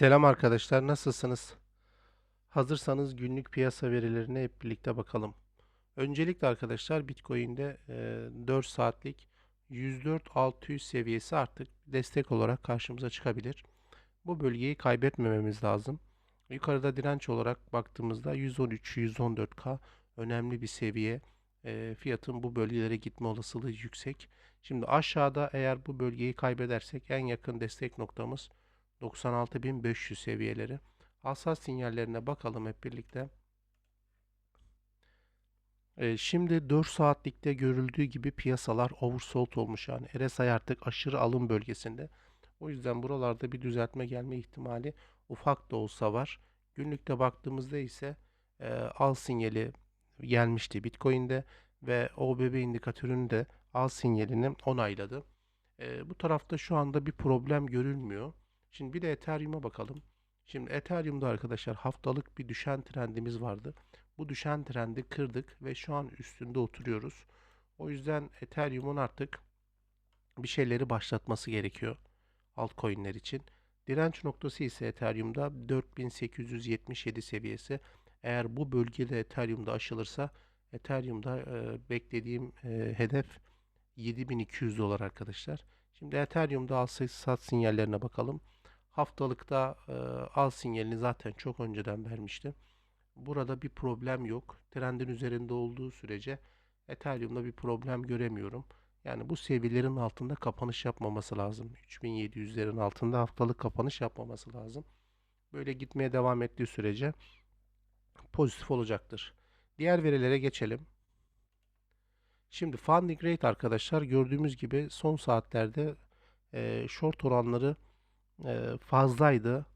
Selam arkadaşlar, nasılsınız? Hazırsanız günlük piyasa verilerine hep birlikte bakalım. Öncelikle arkadaşlar Bitcoin'de e, 4 saatlik 104.600 seviyesi artık destek olarak karşımıza çıkabilir. Bu bölgeyi kaybetmememiz lazım. Yukarıda direnç olarak baktığımızda 113-114K önemli bir seviye. E, fiyatın bu bölgelere gitme olasılığı yüksek. Şimdi aşağıda eğer bu bölgeyi kaybedersek en yakın destek noktamız 96.500 seviyeleri. Hassas sinyallerine bakalım hep birlikte. Ee, şimdi 4 saatlikte görüldüğü gibi piyasalar oversold olmuş yani RSI artık aşırı alım bölgesinde. O yüzden buralarda bir düzeltme gelme ihtimali ufak da olsa var. Günlükte baktığımızda ise e, al sinyali gelmişti Bitcoin'de ve OBB indikatörünün de al sinyalini onayladı. E, bu tarafta şu anda bir problem görülmüyor. Şimdi bir de Ethereum'a bakalım. Şimdi Ethereum'da arkadaşlar haftalık bir düşen trendimiz vardı. Bu düşen trendi kırdık ve şu an üstünde oturuyoruz. O yüzden Ethereum'un artık bir şeyleri başlatması gerekiyor altcoin'ler için. Direnç noktası ise Ethereum'da 4877 seviyesi. Eğer bu bölgede Ethereum'da aşılırsa Ethereum'da e, beklediğim e, hedef 7200 dolar arkadaşlar. Şimdi Ethereum'da al sat sinyallerine bakalım. Haftalıkta e, al sinyalini zaten çok önceden vermiştim. Burada bir problem yok. Trendin üzerinde olduğu sürece Ethereum'da bir problem göremiyorum. Yani bu seviyelerin altında kapanış yapmaması lazım. 3700'lerin altında haftalık kapanış yapmaması lazım. Böyle gitmeye devam ettiği sürece pozitif olacaktır. Diğer verilere geçelim. Şimdi funding rate arkadaşlar gördüğümüz gibi son saatlerde e, short oranları fazlaydı.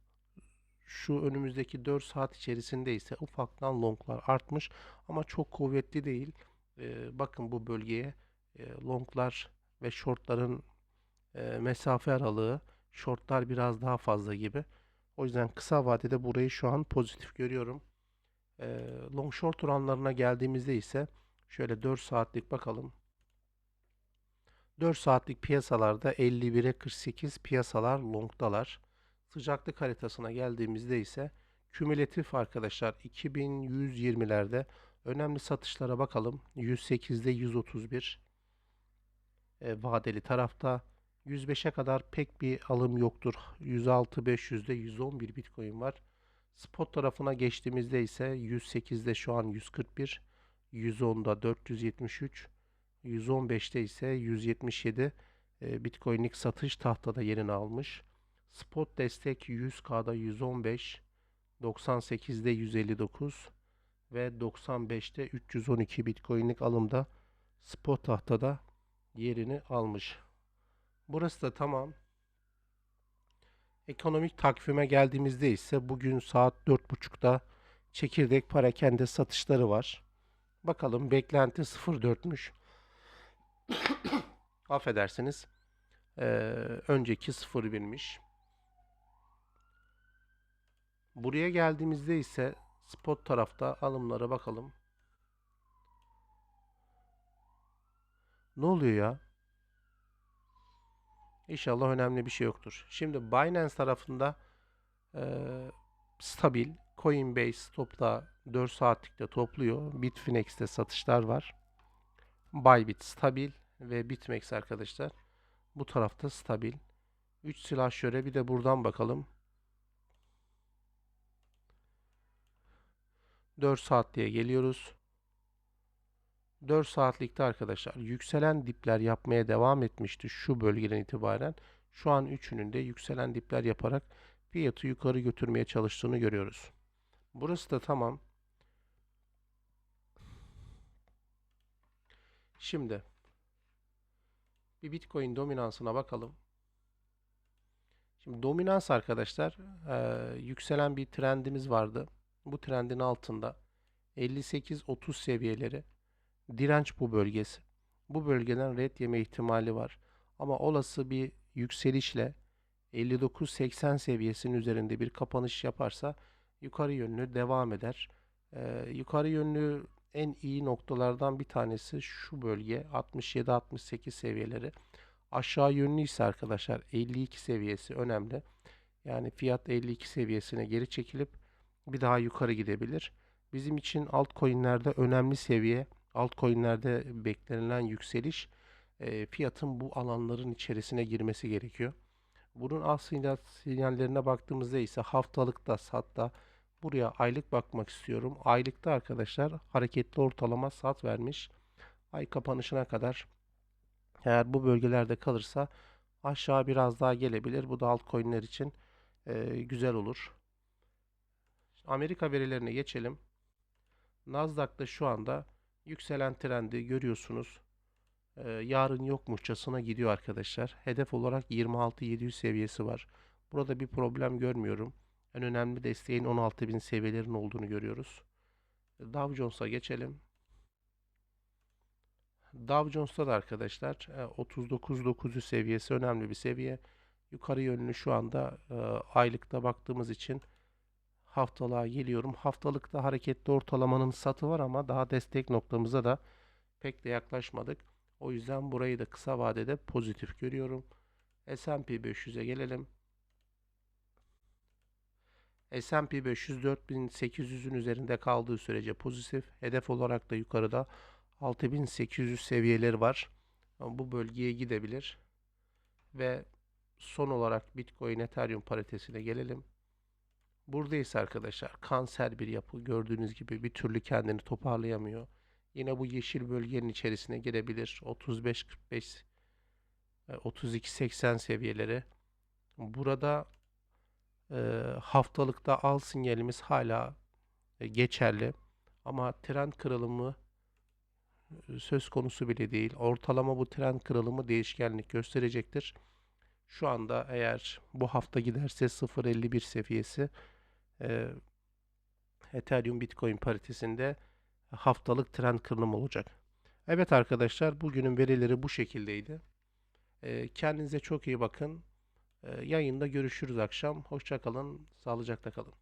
Şu önümüzdeki 4 saat içerisinde ise ufaktan longlar artmış ama çok kuvvetli değil. Bakın bu bölgeye longlar ve shortların mesafe aralığı shortlar biraz daha fazla gibi. O yüzden kısa vadede burayı şu an pozitif görüyorum. Long short oranlarına geldiğimizde ise şöyle 4 saatlik bakalım. 4 saatlik piyasalarda 51'e 48 piyasalar longdalar. Sıcaklık haritasına geldiğimizde ise kümülatif arkadaşlar 2120'lerde önemli satışlara bakalım. 108'de 131 e, vadeli tarafta 105'e kadar pek bir alım yoktur. 106 500'de 111 Bitcoin var. Spot tarafına geçtiğimizde ise 108'de şu an 141, 110'da 473, 115'te ise 177 e, Bitcoin'lik satış tahtada yerini almış. Spot destek 100K'da 115, 98'de 159 ve 95'te 312 Bitcoin'lik alımda spot tahtada yerini almış. Burası da tamam. Ekonomik takvime geldiğimizde ise bugün saat 4.30'da çekirdek parakende satışları var. Bakalım beklenti 0.4'müş. Affedersiniz. Ee, önceki 0.1'miş. Buraya geldiğimizde ise spot tarafta alımlara bakalım. Ne oluyor ya? İnşallah önemli bir şey yoktur. Şimdi Binance tarafında e, stabil. Coinbase topla 4 saatlikte topluyor. Bitfinex'te satışlar var. Bybit stabil ve Bitmex arkadaşlar. Bu tarafta stabil. 3 silah şöyle bir de buradan bakalım. 4 saat diye geliyoruz. 4 saatlikte arkadaşlar yükselen dipler yapmaya devam etmişti şu bölgeden itibaren. Şu an üçünün de yükselen dipler yaparak fiyatı yukarı götürmeye çalıştığını görüyoruz. Burası da tamam. Şimdi bir Bitcoin dominansına bakalım. Şimdi dominans arkadaşlar e, yükselen bir trendimiz vardı. Bu trendin altında 58-30 seviyeleri direnç bu bölgesi. Bu bölgeden red yeme ihtimali var. Ama olası bir yükselişle 59-80 seviyesinin üzerinde bir kapanış yaparsa yukarı yönlü devam eder. Ee, yukarı yönlü en iyi noktalardan bir tanesi şu bölge 67-68 seviyeleri. Aşağı yönlü ise arkadaşlar 52 seviyesi önemli. Yani fiyat 52 seviyesine geri çekilip bir daha yukarı gidebilir. Bizim için altcoin'lerde önemli seviye, altcoin'lerde beklenilen yükseliş e, fiyatın bu alanların içerisine girmesi gerekiyor. Bunun sinyal, sinyallerine baktığımızda ise haftalıkta satta buraya aylık bakmak istiyorum. Aylıkta arkadaşlar hareketli ortalama sat vermiş. Ay kapanışına kadar eğer bu bölgelerde kalırsa aşağı biraz daha gelebilir. Bu da altcoin'ler için e, güzel olur. Amerika verilerine geçelim. Nasdaq'ta şu anda yükselen trendi görüyorsunuz. Ee, yarın yokmuşçasına gidiyor arkadaşlar. Hedef olarak 26.700 seviyesi var. Burada bir problem görmüyorum. En önemli desteğin 16.000 seviyelerin olduğunu görüyoruz. Dow Jones'a geçelim. Dow Jones'ta da arkadaşlar 39.900 seviyesi önemli bir seviye. Yukarı yönlü şu anda e, aylıkta baktığımız için haftalığa geliyorum. Haftalıkta hareketli ortalamanın satı var ama daha destek noktamıza da pek de yaklaşmadık. O yüzden burayı da kısa vadede pozitif görüyorum. S&P 500'e gelelim. S&P 500 4800'ün üzerinde kaldığı sürece pozitif. Hedef olarak da yukarıda 6800 seviyeleri var. Bu bölgeye gidebilir. Ve son olarak Bitcoin Ethereum paritesine gelelim. Buradayız arkadaşlar. Kanser bir yapı. Gördüğünüz gibi bir türlü kendini toparlayamıyor. Yine bu yeşil bölgenin içerisine girebilir. 35-45 32-80 seviyeleri. Burada haftalıkta al sinyalimiz hala geçerli. Ama trend kırılımı söz konusu bile değil. Ortalama bu trend kırılımı değişkenlik gösterecektir. Şu anda eğer bu hafta giderse 0.51 seviyesi Ethereum Bitcoin paritesinde haftalık trend kırılımı olacak. Evet arkadaşlar bugünün verileri bu şekildeydi. Kendinize çok iyi bakın. E, yayında görüşürüz akşam. Hoşçakalın, sağlıcakla kalın.